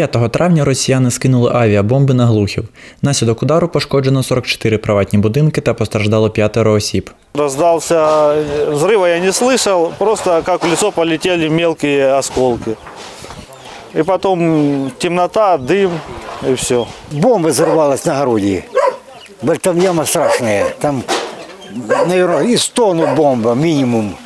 – 5 травня росіяни скинули авіабомби на Глухів. Наслідок удару пошкоджено 44 приватні будинки та постраждало п'ятеро осіб. Раздался э, взрыва я не слышал, просто как в лицо полетели мелкие осколки. И потом темнота, дым и все. Бомба взорвалась на огороде. Блин, Там яма страшная. Там, наверное, из тонну бомба минимум.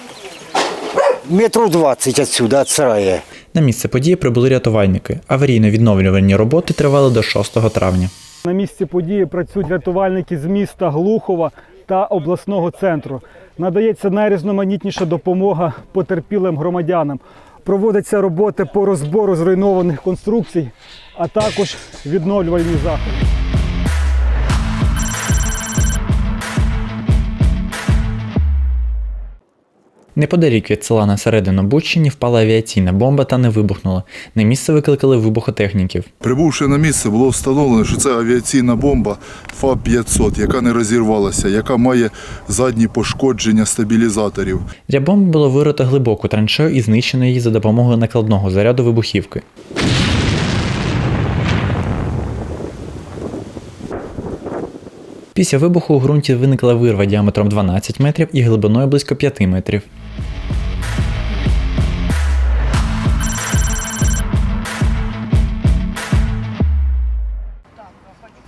Метров 20 отсюда, от сарая. На місце події прибули рятувальники. Аварійно-відновлювальні роботи тривали до 6 травня. На місці події працюють рятувальники з міста Глухова та обласного центру. Надається найрізноманітніша допомога потерпілим громадянам. Проводяться роботи по розбору зруйнованих конструкцій, а також відновлювальні заходи. Неподалік від села на Серединобудщині впала авіаційна бомба та не вибухнула. На місце викликали вибухотехніків. Прибувши на місце, було встановлено, що це авіаційна бомба ФАБ-500, яка не розірвалася, яка має задні пошкодження стабілізаторів. Для бомби було вирито глибоку траншею і знищено її за допомогою накладного заряду вибухівки. Після вибуху у ґрунті виникла вирва діаметром 12 метрів і глибиною близько 5 метрів.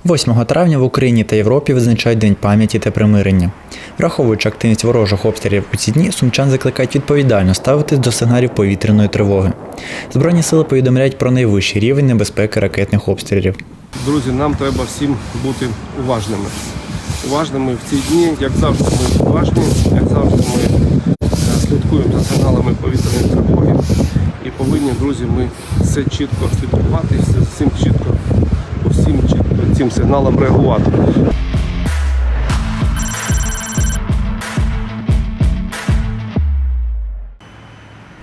«8 травня в Україні та Європі визначають День пам'яті та примирення. Враховуючи активність ворожих обстрілів у ці дні, сумчан закликають відповідально ставитись до сигналів повітряної тривоги. Збройні сили повідомляють про найвищий рівень небезпеки ракетних обстрілів. Друзі, нам треба всім бути уважними. Уважними в ці дні, як завжди, ми уважні, як завжди, ми е, слідкуємо за сигналами повітряної тривоги. І повинні, друзі, ми все чітко слідкувати, всім чітко, по всім чітко цим сигналам реагувати.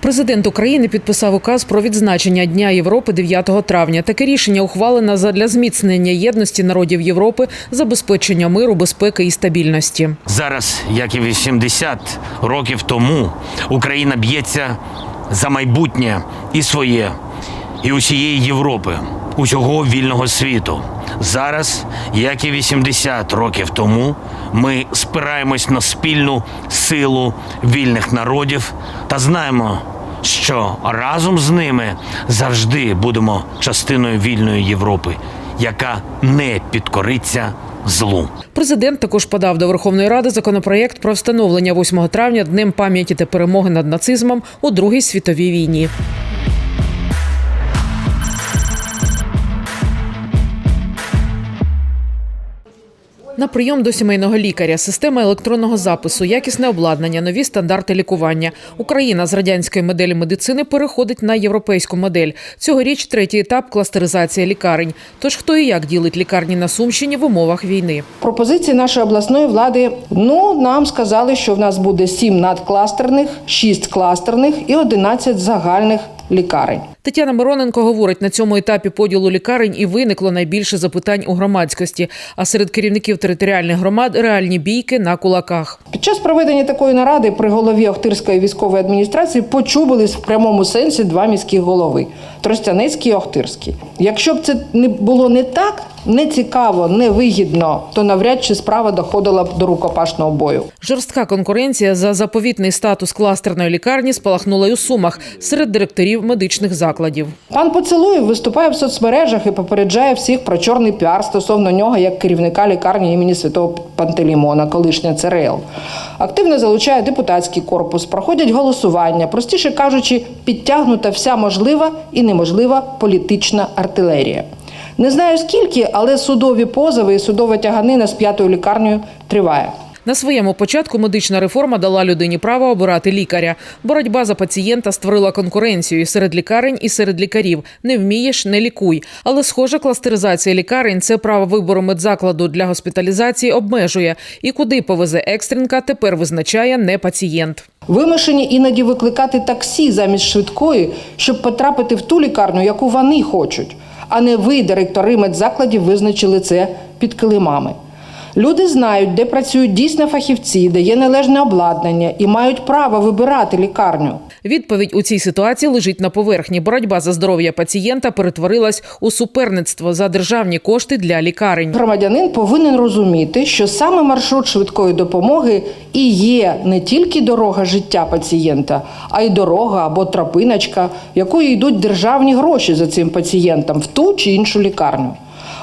Президент України підписав указ про відзначення Дня Європи 9 травня. Таке рішення ухвалено задля зміцнення єдності народів Європи, забезпечення миру, безпеки і стабільності. Зараз, як і 80 років тому, Україна б'ється за майбутнє і своє, і усієї Європи, усього вільного світу. Зараз, як і 80 років тому, ми спираємось на спільну силу вільних народів та знаємо, що разом з ними завжди будемо частиною вільної Європи, яка не підкориться злу. Президент також подав до Верховної Ради законопроєкт про встановлення 8 травня днем пам'яті та перемоги над нацизмом у Другій світовій війні. На прийом до сімейного лікаря, система електронного запису, якісне обладнання, нові стандарти лікування. Україна з радянської моделі медицини переходить на європейську модель. Цьогоріч третій етап кластеризація лікарень. Тож хто і як ділить лікарні на Сумщині в умовах війни? Пропозиції нашої обласної влади. Ну нам сказали, що в нас буде 7 надкластерних, 6 кластерних і 11 загальних лікарень. Тетяна Мироненко говорить, на цьому етапі поділу лікарень і виникло найбільше запитань у громадськості. А серед керівників територіальних громад реальні бійки на кулаках. Під час проведення такої наради при голові Охтирської військової адміністрації почубились в прямому сенсі два міські голови Тростянецький і Охтирський. Якщо б це не було не так, не цікаво, не вигідно, то навряд чи справа доходила б до рукопашного бою. Жорстка конкуренція за заповітний статус кластерної лікарні спалахнула й у сумах серед директорів медичних закладів. Пан Поцелуєв виступає в соцмережах і попереджає всіх про чорний піар стосовно нього як керівника лікарні імені Святого Пантелеймона, колишня ЦРЛ. Активно залучає депутатський корпус, проходять голосування, простіше кажучи, підтягнута вся можлива і неможлива політична артилерія. Не знаю скільки, але судові позови і судова тяганина з п'ятою лікарнею триває. На своєму початку медична реформа дала людині право обирати лікаря. Боротьба за пацієнта створила конкуренцію серед лікарень, і серед лікарів. Не вмієш, не лікуй. Але схожа кластеризація лікарень це право вибору медзакладу для госпіталізації обмежує. І куди повезе екстренка, тепер визначає не пацієнт. Вимушені іноді викликати таксі замість швидкої, щоб потрапити в ту лікарню, яку вони хочуть, а не ви, директори медзакладів, визначили це під килимами. Люди знають, де працюють дійсно фахівці, де є належне обладнання і мають право вибирати лікарню. Відповідь у цій ситуації лежить на поверхні. Боротьба за здоров'я пацієнта перетворилась у суперництво за державні кошти для лікарень. Громадянин повинен розуміти, що саме маршрут швидкої допомоги і є не тільки дорога життя пацієнта, а й дорога або тропиночка, якою йдуть державні гроші за цим пацієнтом в ту чи іншу лікарню.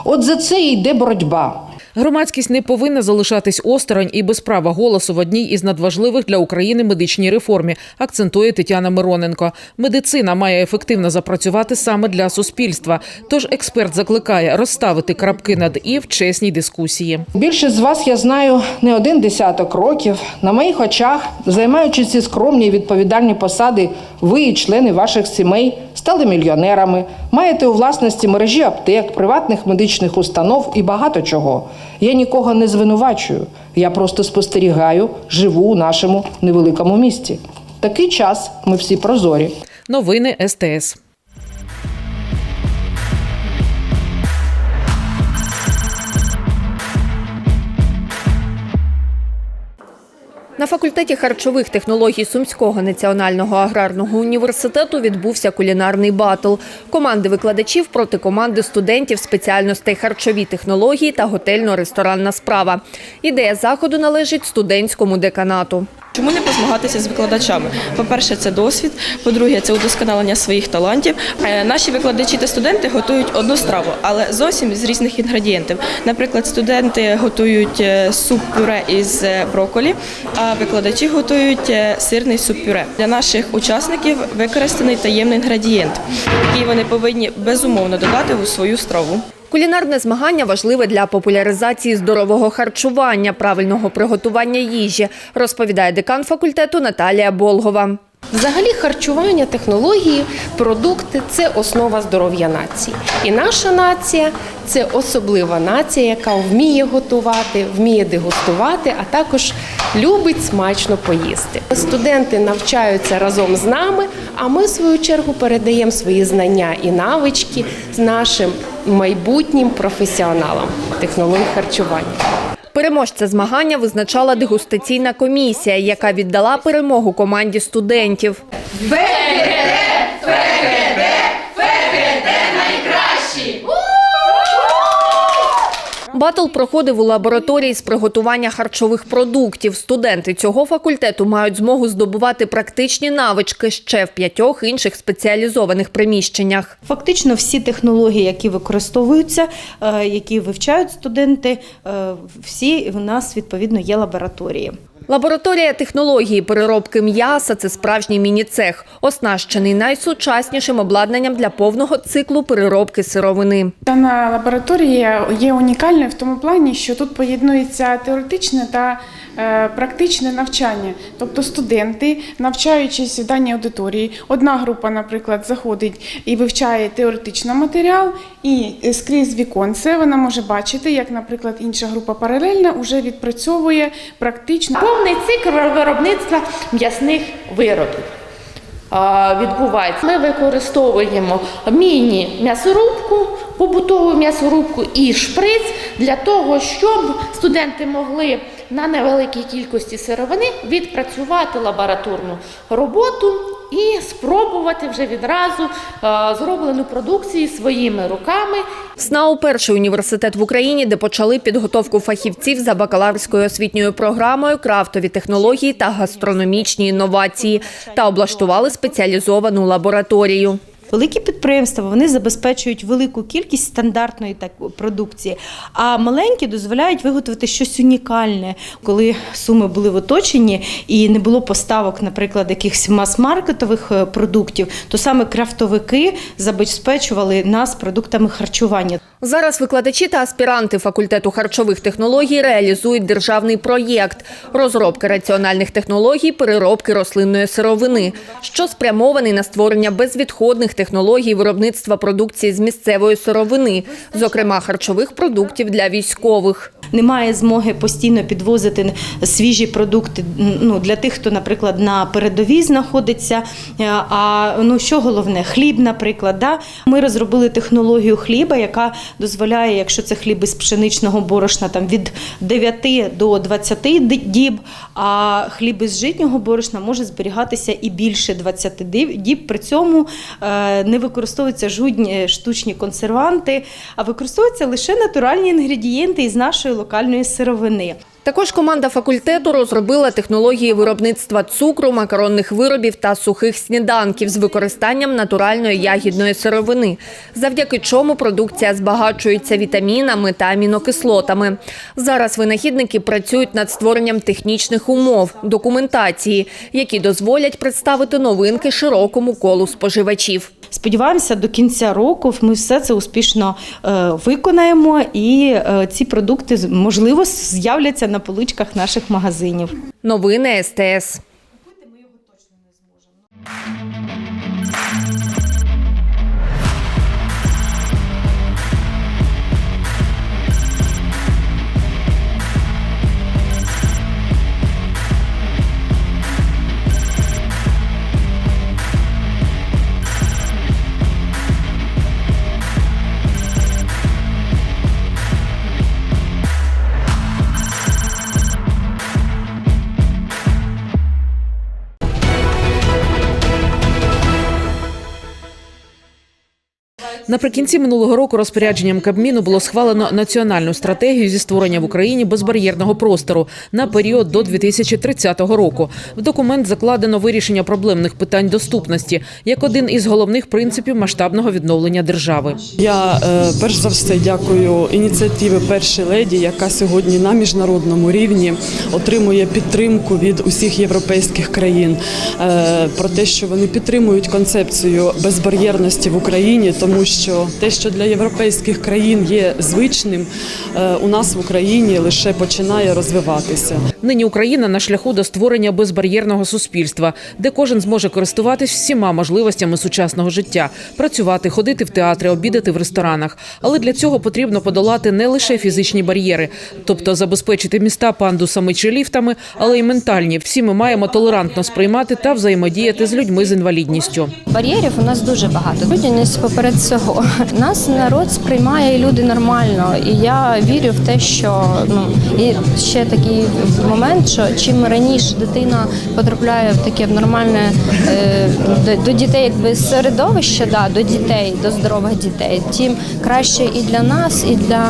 От за це і йде боротьба. Громадськість не повинна залишатись осторонь і без права голосу в одній із надважливих для України медичній реформі, акцентує Тетяна Мироненко. Медицина має ефективно запрацювати саме для суспільства. Тож експерт закликає розставити крапки над і в чесній дискусії. Більшість з вас я знаю не один десяток років. На моїх очах, займаючи ці скромні відповідальні посади, ви і члени ваших сімей стали мільйонерами, маєте у власності мережі аптек, приватних медичних установ і багато чого. Я нікого не звинувачую. Я просто спостерігаю, живу у нашому невеликому місті. Такий час ми всі прозорі. Новини СТС. На факультеті харчових технологій Сумського національного аграрного університету відбувся кулінарний батл. Команди викладачів проти команди студентів спеціальностей харчові технології та готельно-ресторанна справа. Ідея заходу належить студентському деканату. Чому не позмагатися з викладачами? По-перше, це досвід. По-друге, це удосконалення своїх талантів. Е, Наші викладачі та студенти готують одну страву, але зовсім з різних інгредієнтів. Наприклад, студенти готують е, суп-пюре із е, брокколі, а викладачі готують сирний суп-пюре. Для наших учасників використаний таємний інгредієнт, який вони повинні безумовно додати у свою страву. Кулінарне змагання важливе для популяризації здорового харчування, правильного приготування їжі, розповідає декан факультету Наталія Болгова. Взагалі харчування, технології, продукти це основа здоров'я нації. І наша нація це особлива нація, яка вміє готувати, вміє дегустувати, а також любить смачно поїсти. Студенти навчаються разом з нами, а ми, в свою чергу, передаємо свої знання і навички з нашим майбутнім професіоналам технологій харчування. Переможця змагання визначала дегустаційна комісія, яка віддала перемогу команді студентів. Батл проходив у лабораторії з приготування харчових продуктів. Студенти цього факультету мають змогу здобувати практичні навички ще в п'ятьох інших спеціалізованих приміщеннях. Фактично всі технології, які використовуються, е, які вивчають студенти, е, всі в нас відповідно є лабораторії. Лабораторія технології переробки м'яса це справжній міні-цех, оснащений найсучаснішим обладнанням для повного циклу переробки сировини. Дана лабораторія є унікальною в тому плані, що тут поєднується теоретичне та практичне навчання. Тобто студенти, навчаючись в даній аудиторії, одна група, наприклад, заходить і вивчає теоретично матеріал, і скрізь віконце вона може бачити, як, наприклад, інша група паралельно вже відпрацьовує практично. Повний цикл виробництва м'ясних виробів відбувається. Ми використовуємо міні-м'ясорубку, побутову м'ясорубку і шприц для того, щоб студенти могли на невеликій кількості сировини відпрацювати лабораторну роботу і спробувати вже відразу зроблену продукцію своїми руками СНАУ – перший університет в Україні, де почали підготовку фахівців за бакалаврською освітньою програмою, крафтові технології та гастрономічні інновації та облаштували спеціалізовану лабораторію. Великі підприємства вони забезпечують велику кількість стандартної так продукції, а маленькі дозволяють виготовити щось унікальне. Коли суми були в оточенні і не було поставок, наприклад, якихось мас-маркетових е, продуктів, то саме крафтовики забезпечували нас продуктами харчування. Зараз викладачі та аспіранти факультету харчових технологій реалізують державний проєкт розробки раціональних технологій переробки рослинної сировини, що спрямований на створення безвідходних технологій виробництва продукції з місцевої сировини, зокрема харчових продуктів для військових. Немає змоги постійно підвозити свіжі продукти ну, для тих, хто, наприклад, на передовій знаходиться. Е, А ну що головне, хліб, наприклад. Да? Ми розробили технологію хліба, яка дозволяє, якщо це хліб із пшеничного борошна, там від 9 до 20 діб, а хліб із житнього борошна може зберігатися і більше 20 діб. При цьому е, не використовуються жодні штучні консерванти, а використовуються лише натуральні інгредієнти із нашої локальної сировини. Також команда факультету розробила технології виробництва цукру, макаронних виробів та сухих сніданків з використанням натуральної ягідної сировини, завдяки чому продукція збагачується вітамінами та амінокислотами. Зараз винахідники працюють над створенням технічних умов, документації, які дозволять представити новинки широкому колу споживачів. Сподіваємося, до кінця року ми все це успішно е, виконаємо, і е, ці продукти можливо з'являться на поличках наших магазинів. Новини СТС. Наприкінці минулого року розпорядженням Кабміну було схвалено національну стратегію зі створення в Україні безбар'єрного простору на період до 2030 року. В документ закладено вирішення проблемних питань доступності як один із головних принципів масштабного відновлення держави. Я е, перш за все дякую ініціативи першої леді, яка сьогодні на міжнародному рівні отримує підтримку від усіх європейських країн е, про те, що вони підтримують концепцію безбар'єрності в Україні, тому що те, що для європейських країн є звичним, е, у нас в Україні лише починає розвиватися. Нині Україна на шляху до створення безбар'єрного суспільства, де кожен зможе користуватись всіма можливостями сучасного життя, працювати, ходити в театри, обідати в ресторанах. Але для цього потрібно подолати не лише фізичні бар'єри, тобто забезпечити міста пандусами чи ліфтами, але й ментальні. Всі ми маємо толерантно сприймати та взаємодіяти з людьми з інвалідністю. Бар'єрів у нас дуже багато. Людяність поперед цього. Нас народ сприймає і люди нормально. І я вірю в те, що ну і ще такий момент, що чим раніше дитина потрапляє в таке нормальне е, до, до дітей, якби середовище, да, до дітей, до здорових дітей, тим краще і для нас, і для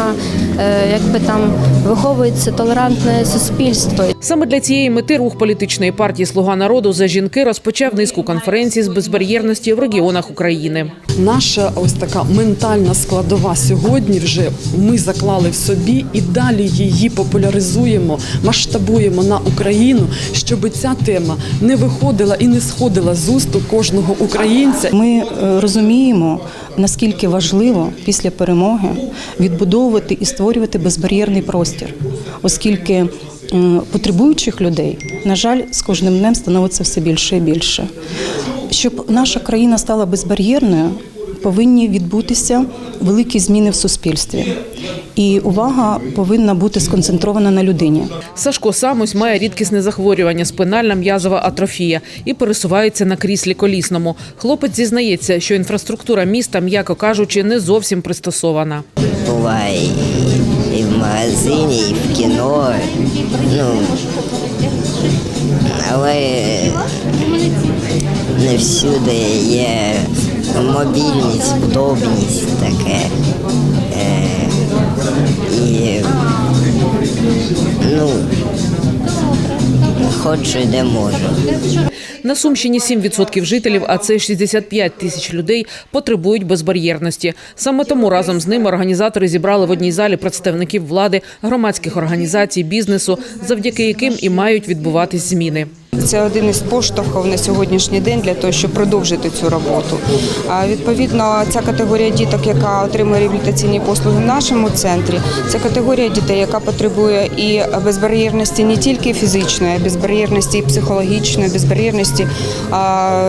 е, якби там виховується толерантне суспільство. Саме для цієї мети рух політичної партії Слуга народу за жінки розпочав низку конференцій з безбар'єрності в регіонах України. Наша ось така ментальна складова сьогодні вже ми заклали в собі і далі її популяризуємо, масштабуємо на Україну, щоб ця тема не виходила і не сходила з уст у кожного українця. Ми е, розуміємо, наскільки важливо після перемоги відбудовувати і створювати безбар'єрний простір, оскільки потребуючих людей, на жаль, з кожним днем становиться все більше і більше. Щоб наша країна стала безбар'єрною, повинні відбутися великі зміни в суспільстві. І увага повинна бути сконцентрована на людині. Сашко Самось має рідкісне захворювання спинальна м'язова атрофія і пересувається на кріслі колісному. Хлопець зізнається, що інфраструктура міста, м'яко кажучи, не зовсім пристосована. Буває і в магазині, і в кіно. Ну, але не всюди є мобільність, удобність таке. Е, і ну, ходжу де можу. На Сумщині 7% жителів, а це 65 тисяч людей, потребують безбар'єрності. Саме тому разом з ними організатори зібрали в одній залі представників влади, громадських організацій, бізнесу, завдяки яким і мають відбуватись зміни. Це один із поштовхів на сьогоднішній день для того, щоб продовжити цю роботу. Відповідно, ця категорія діток, яка отримує реабілітаційні послуги в нашому центрі, це категорія дітей, яка потребує і безбар'єрності не тільки фізичної, а безбар'єрності і психологічної, безбар'єрності,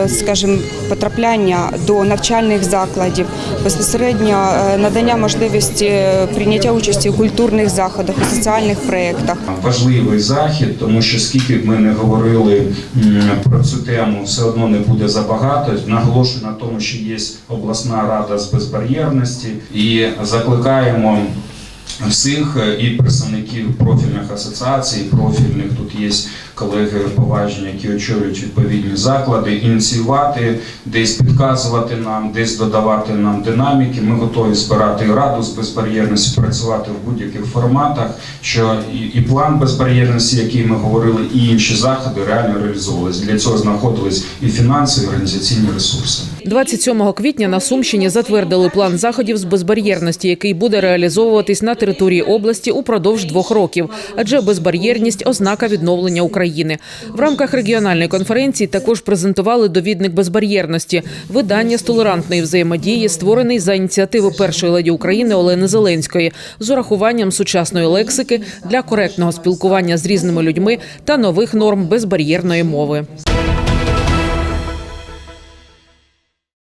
скажімо, потрапляння до навчальних закладів, безпосередньо е, надання можливості е, прийняття участі у культурних заходах, у соціальних проєктах. важливий захід, тому що скільки б ми не говорили м, про цю тему, все одно не буде забагато. Наголошую на тому, що є обласна рада з безбар'єрності і закликаємо. Всіх е, і представників профільних асоціацій, профільних тут є колеги поважні, які очолюють відповідні заклади, ініціювати, десь підказувати нам, десь додавати нам динаміки. Ми готові збирати раду з безбар'єрності, працювати в будь-яких форматах. Що і, і план безбар'єрності, який ми говорили, і інші заходи реально реалізовувались. Для цього знаходились і фінансові, і організаційні ресурси. 27 квітня на Сумщині затвердили план заходів з безбар'єрності, який буде реалізовуватись на території області упродовж двох років. Адже безбар'єрність ознака відновлення України. В рамках регіональної конференції також презентували довідник безбар'єрності, видання з толерантної взаємодії, створений за ініціативи першої леді України Олени Зеленської, з урахуванням сучасної лексики для коректного спілкування з різними людьми та нових норм безбар'єрної мови.